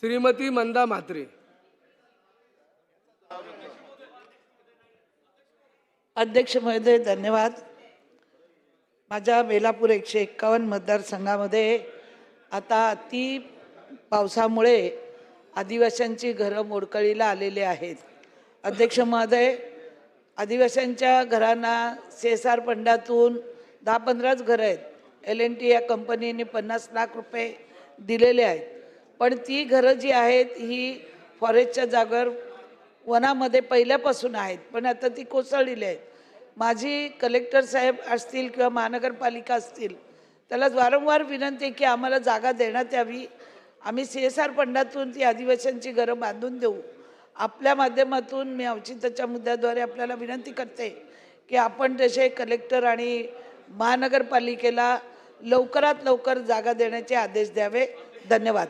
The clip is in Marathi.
श्रीमती मंदा म्हात्रे. अध्यक्ष महोदय धन्यवाद. माझ्या बेलापूर एकशे एक्कावन्न मतदारसंघामध्ये आता अति पावसामुळे आदिवाशांची घरं मोडकळीला आलेली आहेत. अध्यक्ष महोदय आदिवाशांच्या घरांना सेसार फंडातून दहा पंधराच घरं आहेत. एल एन टी या कंपनीने पन्नास लाख रुपये दिलेले आहेत. पण ती घरं जी आहेत ही फॉरेस्टच्या जागेवर वनामध्ये पहिल्यापासून आहेत. पण आता ती कोसळलेली आहेत. माझी कलेक्टर साहेब असतील किंवा महानगरपालिका असतील त्याला वारंवार विनंती आहे की आम्हाला जागा देण्यात यावी. आम्ही सी एस आर फंडातून ती आदिवासींची घरं बांधून देऊ. आपल्या माध्यमातून मी औचित्याच्या मुद्द्याद्वारे आपल्याला विनंती करते की आपण जसे कलेक्टर आणि महानगरपालिकेला लवकरात लवकर जागा देण्याचे आदेश द्यावे. धन्यवाद.